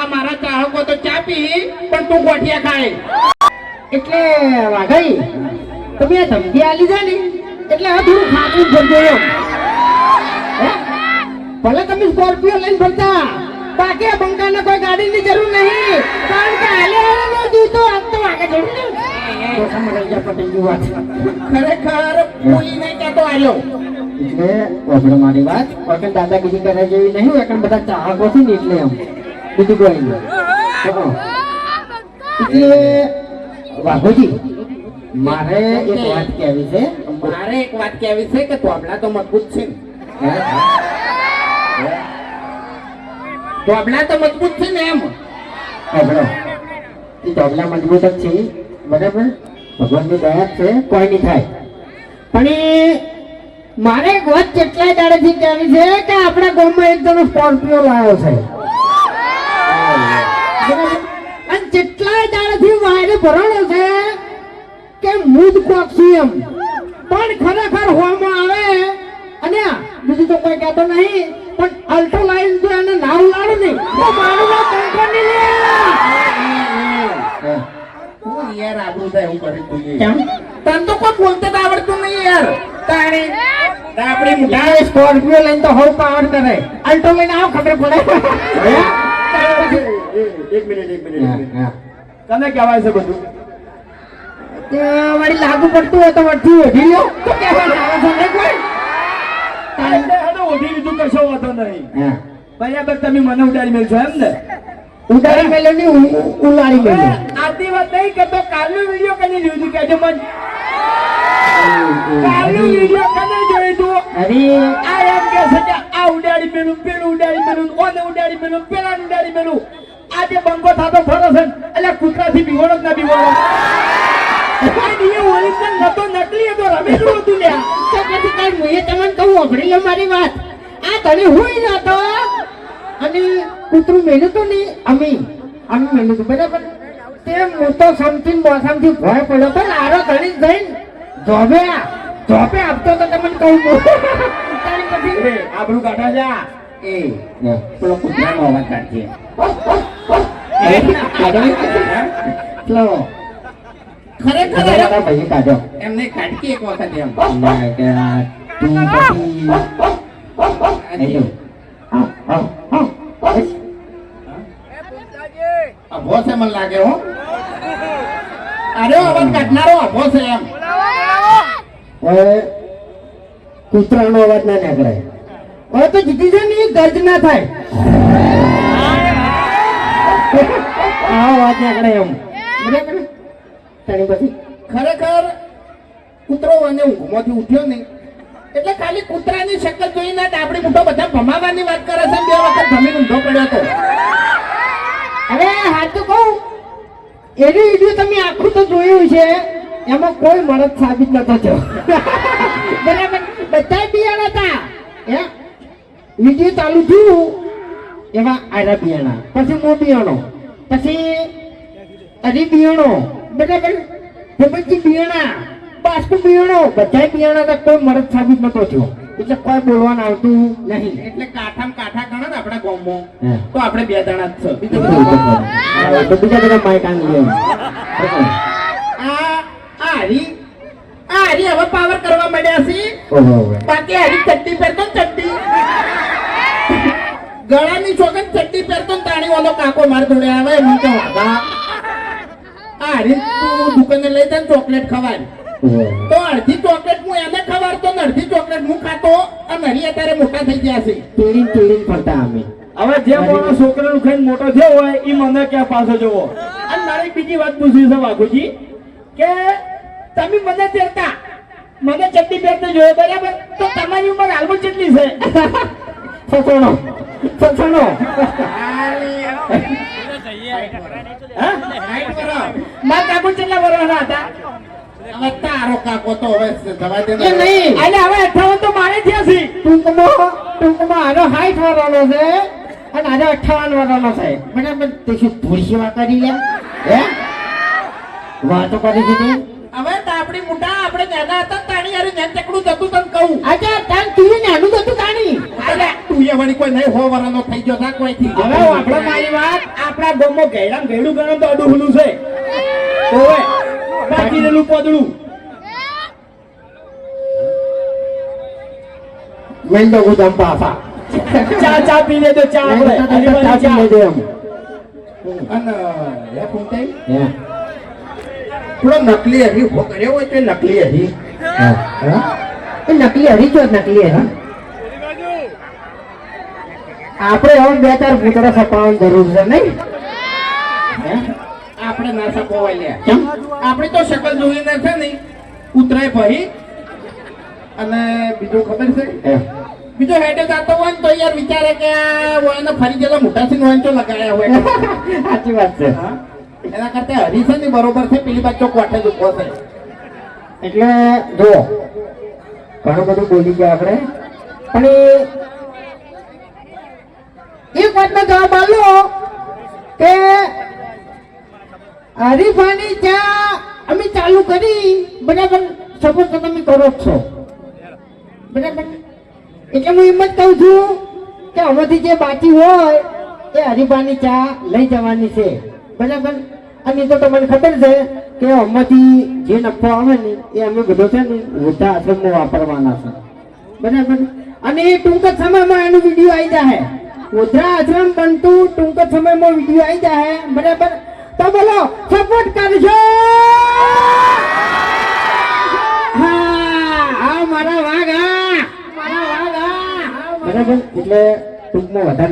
આ મારા ચાહકો તો ચા પી, પણ તું ગોઠિયા ખાય. એટલે વાઘાઈ, તમે આ ધમકી આલી છે ને, એટલે આ થોડું ખાતું ભરજો ભલે તમે સ્કોર્પિયો લઈને ફરતા, બાકી બંકાને કોઈ ગાડીની જરૂર નહીં. કારણ કે હાલે હાલે જીતો આજ તો વાગે ખરેખર નહીં કહેતો આવ્યો એટલે મારી વાત દાદાગીરી કરે જેવી નહીં બધા ચાહકો છે ને એટલે એમ. બીજું કોઈ એટલે વાઘોજી મારે એક વાત કહેવી છે. મારે એક વાત કહેવી છે કે તોબલા તો મજબૂત છે. ને. તોબલા તો મજબૂત છે ને એમ? સાંભળો એ ચોગલા મજબૂત જ છે. બરાબર? ભગવાનની દયા છે કોઈ નહીં થાય. પણ એ મારે એક વાત કેટલાય દાડેથી કહેવી છે કે આપણા ગામમાં એક જણો સ્કોર્પિયો લાવ્યો છે બરાબર? અને કેટલાય દાડેથી વાયરે ભરાણો છે કે મૂદ કોક્ષી એમ. પણ ખરેખર હોવામાં આવે અને બીજું તો કોઈ કહેતો નહીં પણ અલ્ટો લાઈન જો એને નાવ લાડો નહીં તો મારું કંકણ નહીં લે. હું. યાર આબરૂ થાય હું કરી તું કેમ? તને તો કોઈ બોલતે તો આવડતું નહીં યાર. તારે આપણી ના, એ સ્કોર્પિયો લઈને તો હોવ પાવર કરે. અલ્ટો લઈને આવ ખબર પડે. એક મિનિટ એક મિનિટ એક મિનિટ. તને કહેવાય છે બધું? તે વળી લાગુ પડતું હોય તો વળથી ઓઢી લ્યો. તો કહેવાય આવે છે ને કોઈ? એટલે હેડો ઓઢી લીધું કશો વાતો નહીં. બરાબર તમે મને ઉડાડી મેલશો એમ ને? ઉડાડી મેલ્યો ની ઉ- ઉ- ઉલાડી મેલ્યો. આતી વાત નહીં કરતો કાલનો વીડિયો કને જોયું હતું કહેજો મન. કાલનો વિડિયો કને જોયું તું? અરે. આ એમ કે છે કે આ ઉડાડી મેલું પેલું ઉડાડી મેલું ઓને ઉડાડી મેલું પેલા ઉડાડી મેલું. આ જે બંકો થાતો ફરો છે એટલે કૂતરાથી બીવડો જ ના બીવડો. આ દીએ ઓરિજિનલ નતો નકલી હતો રમેલું હતું લ્યા. તો પછી કાંઈ હું તમને કહું અભડી લે વાત. આ તને હુંય નતો અને કૂતરું મેલ્યું તું ને અમે. અમે મેલ્યું તું બરાબર. તે મોટો સમથી મોસમથી ભય પડ્યો પણ આરો ધણી જઈને જોબે જોબે આપતો તો તમને કહું. તારી પછી? એ કાઢા જા. એ પેલો કૂતરાનો અવાજ કાઢજે. લો ખરેખર. અભો છે મને લાગે હો અરે અવાજ કાઢનારો અભો છે એમ કૂતરાનો અવાજ ના નીકળે હવે તો જીતી છે ને ગર્જ ના થાય આ વાત નીકળે એમ તારી પછી. ખરેખર કૂતરો અને ઊંઘમાંથી ઉઠ્યો નહીં. એટલે ખાલી કૂતરાની શક્લ જોઈને જ આપણી મોટો બધા ભમાવાની વાત કરે છે બે વખત ભમીને ઊંધો પડ્યો હતો. અરે તો કહું એની વીડિયો તમે આખું તો જોયું છે એમાં કોઈ મરદ સાબિત નતો થયો. બરાબર. બધા બિયાણા હતા. હે? વીડિયો ચાલુ થયું એવા આરા બિયાણા પછી મો બિયાણો પછી અરી બિયાણો બરાબર? પછી બિયાણા બાસ્કુ બિયાણો બધા બિયાણા કોઈ મરદ સાબિત નતો થયો. એટલે કોઈ બોલવાનું આવતું નહીં. એટલે કાઠામ કાઠા ગણો ને આપણા ગામમાં. તો આપણે બે દાણા જ છે. બીજું બીજું બધું માઇક આંગી. આ આ હરી આ હરી હવે પાવર કરવા માંડ્યા છે. બાકી હરી ચડ્ડી પહેરતો ચડ્ડી. ગળાની છોકન ચડ્ડી પહેરતો ને તાણી વાળો કાકો માર જોડે આવે એમ તો આ હરી તું દુકાને લઈ જાય ને ચોકલેટ ખવાય. તો અડધી ચોકલેટ હું એને ખવાડતો ને અડધી ચોકલેટ હું ખાતો અને હરી અત્યારે મોટા થઈ ગયા છે. ટીડીન ટીડીન ફરતા અમે. હવે જે માણસ છોકરાનું ખાઈને મોટો થયો હોય એ મને ક્યાં પાછો જવો? અને મારે બીજી વાત પૂછવી છે બાપુજી કે તમે મને તેરતા મને ચડ્ડી પહેરતા જોયો બરાબર? તો તમારી ઉંમર હાલમાં કેટલી છે? ફસણો હા? હાઈટ બરાબર. મારા કાકુ કેટલા વર્ષના હતા? તારો કાકો તો હવે જવા દે નહીં. એટલે હવે અઠાવન તો મારે થયા છે ટૂંકમાં ટૂંકમાં આનો હાઈટ વાળાનો છે અને આનો અઠાવન વાળાનો છે. પણ તે શું ભૂલ સેવા કરી લે હે? વાતો કરી દીધી? હવે તો આપણી મોટા આપણે નાના હતા તાણી યાર નેન ચકડું જતું તને કહું. આજે તું નાનું તું વળી કોઈ નહીં હો વરાનો થઈ ગયો ના કોઈ થી હવે આપણો મારી વાત આપણા ગોમો ઘેડામ ઘેડું ગણો તો અડુહલું છે. ઓવે બાકી રેલું પોદડું મેં તો ગુદામ પાસા. ચા ચા પી લેજો ચા આપણે. ચા ચા. લેજો એમ. અને નકલી હરી કર્યો હોય તો નકલી હરી. હા? નકલી હરી જો નકલી હરી આપણે હવે બે ચાર પૂતળા સપાવવાની જરૂર છે નહીં? હે? આપણે ના સપોવાય લે. કેમ? આપણે તો શકલ જોઈને છે ને ઉતરાય ભાઈ અને બીજું ખબર છે? બીજો હેડે જાતો હોય ને તો યાર વિચારે કે એને ફરી ગયેલા મોટા સિંહ હોય તો લગાયા હોય. સાચી વાત છે? એના કરતા હરી છે ને બરોબર છે પેલી બાજુ કોઠે જ ઊભો છે. એટલે જો ઘણું બધું બોલી ગયા આપણે. પણ એ એક વાતનો જવાબ આપ્યો કે હરીફાની ચા અમે ચાલુ કરી, બરાબર સપોઝ તો તમે કરો છો. બરાબર? એટલે હું એમ જ કહું છું કે હવેથી જે બાકી હોય, એ હરીફાની ચા લઈ જવાની છે. બરાબર? અને તો તમને ખબર છે કે આમાંથી જે નફો આવે ને, એ અમે બધો છે ને વૃદ્ધા આશ્રમમાં વાપરવાના છે. બરાબર? અને એ ટૂંક જ સમયમાં એનો વીડિયો આવી જાય વૃદ્ધા આશ્રમ બનતું ટૂંક જ સમયમાં વીડિયો આવી જાય બરાબર? તો બોલો સપોર્ટ કરજો. હા હા મારા વાઘ. હા મારા વાઘ હા બરાબર? એટલે ટૂંકમાં વધારે